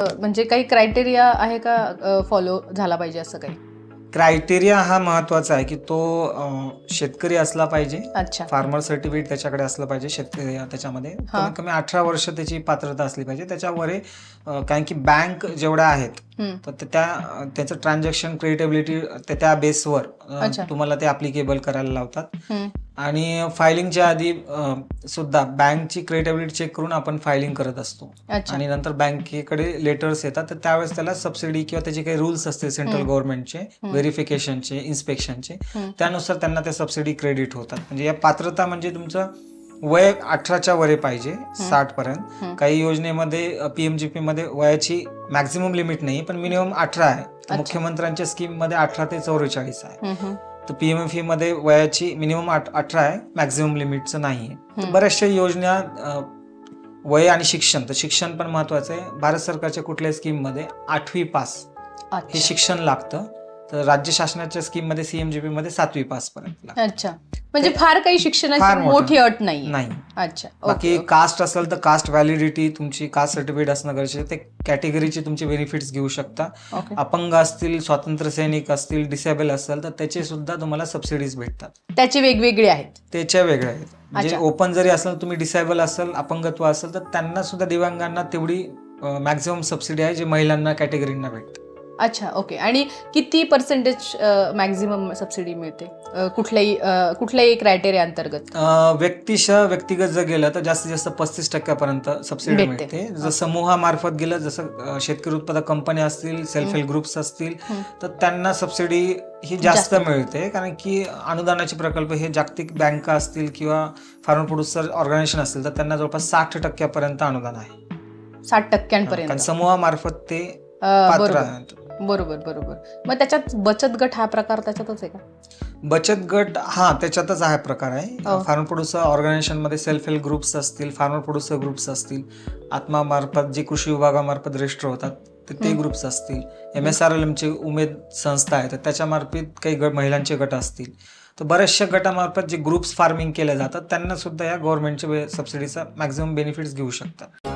म्हणजे काही क्रायटेरिया आहे का फॉलो झाला पाहिजे असं काही क्रायटेरिया हा महत्त्वाचा आहे की तो शेतकरी असला पाहिजे अच्छा फार्मर सर्टिफिकेट त्याच्याकडे असलं पाहिजे शेतकरी त्याच्यामध्ये. कमीत कमी अठरा वर्ष त्याची पात्रता असली पाहिजे त्याच्यावर कारण की बँक जेवढ्या आहेत. तर त्या त्याचं ट्रान्झॅक्शन क्रिएटेबिलिटी त्या बेसवर. तुम्हाला ते अप्लिकेबल करायला लावतात. आणि फायलिंगच्या आधी अं, सुद्धा बँकची क्रिएटेबिलिटी चेक करून आपण फायलिंग करत असतो अच्छा आणि नंतर बँकेकडे लेटर्स येतात तर त्यावेळेस त्याला सबसिडी किंवा त्याचे काही रूल्स असतील सेंट्रल हम्म. गव्हर्नमेंटचे हम्म. व्हेरिफिकेशनचे इन्स्पेक्शनचे हम्म. त्यानुसार त्यांना त्या सबसिडी क्रेडिट होतात म्हणजे या पात्रता म्हणजे तुमचं वय अठराच्या वरे पाहिजे साठ पर्यंत. काही योजनेमध्ये पीएमजीपी मध्ये वयाची मॅक्झिमम लिमिट नाही पण मिनिमम अठरा आहे तर अच्छा. मुख्यमंत्र्यांच्या स्कीममध्ये अठरा ते चौवेचाळीस आहे हम्म, हम्म. तर पीएमएफई मध्ये वयाची मिनिमम अठरा आहे मॅक्झिमम लिमिटचं नाही आहे. बऱ्याचशा योजना वय आणि शिक्षण तर शिक्षण पण महत्वाचं आहे. भारत सरकारच्या कुठल्याही स्कीममध्ये आठवी पास हे शिक्षण लागतं. तर राज्य शासनाच्या स्कीममध्ये सीएमजीपी मध्ये सातवी पास पर्यंत. अच्छा. म्हणजे फार काही शिक्षणाची मोठं. अट नाही नाही. अच्छा. बाकी कास्ट असेल तर कास्ट व्हॅलिडिटी तुमची कास्ट सर्टिफिकेट असणं गरजेचं. ते कॅटेगरीचे तुमचे बेनिफिट्स घेऊ शकता. अपंग असतील स्वातंत्र्य सैनिक असतील डिसेबल असेल तर त्याचे सुद्धा तुम्हाला सबसिडीज भेटतात. त्याचे वेगवेगळे आहेत. त्याच्या वेगळ्या आहेत. म्हणजे. ओपन जरी असेल तुम्ही डिसेबल असेल अपंगत्व असेल तर त्यांना सुद्धा दिव्यांगांना तेवढी मॅक्झिमम सबसिडी आहे जे महिलांना कॅटेगरींना भेटते. अच्छा ओके आणि किती पर्सेंटेज मॅक्झिमम सबसिडी मिळते? कुठल्याही कुठल्याही क्रायटेरिया अंतर्गत? व्यक्तिशः व्यक्तिगत जर गेलं तर जास्तीत जास्त पस्तीस टक्क्यापर्यंत सबसिडी. मिळते. जर समूहामार्फत गेलं जसं शेतकरी उत्पादक कंपन्या असतील सेल्फ हेल्प ग्रुप्स असतील. तर त्यांना सबसिडी ही जास्त. मिळते. कारण की अनुदानाचे प्रकल्प हे जागतिक बँका असतील किंवा फार्मर प्रोड्युसर ऑर्गनायझेशन असतील तर त्यांना जवळपास साठ टक्क्यापर्यंत अनुदान आहे. साठ टक्क्यांपर्यंत. समूहामार्फत ते पात्र बरोबर बरोबर. मग त्याच्यात बचत गट हा प्रकार त्याच्यातच आहे का? बचत गट हा त्याच्यातच आहे प्रकार आहे. हो. फार्मर प्रोड्युसर ऑर्गनायझेशनमध्ये सेल्फ हेल्प ग्रुप्स असतील फार्मर प्रोड्युसर ग्रुप्स असतील आत्मामार्फत जे कृषी विभागामार्फत रजिस्टर होतात तर ते. ग्रुप्स असतील. एम एस आर एल एमचे उमेद संस्था आहे तर त्याच्यामार्फत काही गट महिलांचे गट असतील. तर बऱ्याचशा गटामार्फत जे ग्रुप्स फार्मिंग केले जातात त्यांना सुद्धा या गव्हर्नमेंटच्या सबसिडीचा मॅक्झिमम बेनिफिट्स घेऊ शकतात.